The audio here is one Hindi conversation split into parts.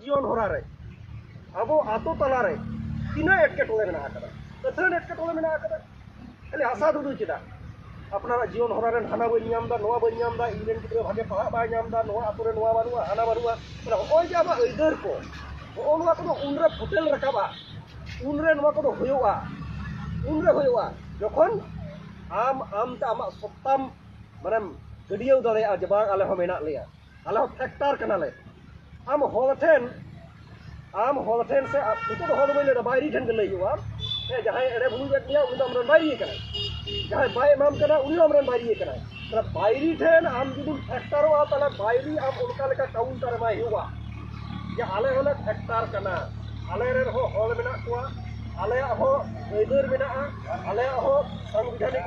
जीवन हरा रे अब आतो तला तीना मेना आकदा खाली आशा दुदु चेदा अपना जीवन हरा रे हाना बई नाम दा नोआ नाम दा गिद्रा भागे बा नोआ बानुआ, हाना ओय जे आमा अइदर को। नोआ को उनरे फुटेल रकाबा उनरे हुयुआ उनरे जखन, आम आम ता आमा सत्ताम माने गडियाव दाड़ेया जे बांग आले हो मेना लेया। आले हो फैक्टर कनाले। आम हलथेन आम हलथेन से नितोद हल बैले दा हुआ। जहाँ एड़े भुलु बेट निया उन हमरन बाई करा जहाँ ठेन आम जुदु फैक्टर आ आम उनका काउंटर बाई हुआ। ये आले हले फैक्टर कना आले रे मे हल मेना कुआ आले हो ᱟᱹᱭᱫᱟᱹᱨ ᱢᱮᱱᱟᱜᱼᱟ ᱟᱞᱮᱭᱟᱜ ᱦᱚᱸ ᱥᱟᱝᱵᱤᱫᱷᱟᱱᱤᱠ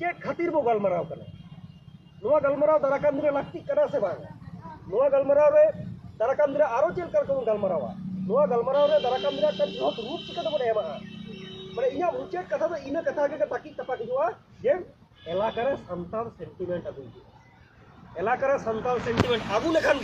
चे खातिर बो गलमारा गलमारा दाराकान लाती गलमारा दाराकान चल कर गलमारा गलमारा दाराकान रूप चिका बन मैं इन मुचाद कथा तो इन कथा के ताकि तपा हज़ार जे एलकार सानतान सेंटिमेंट आगू हज़ार एलकार सानतान सेंटिमेंट आगू लेखान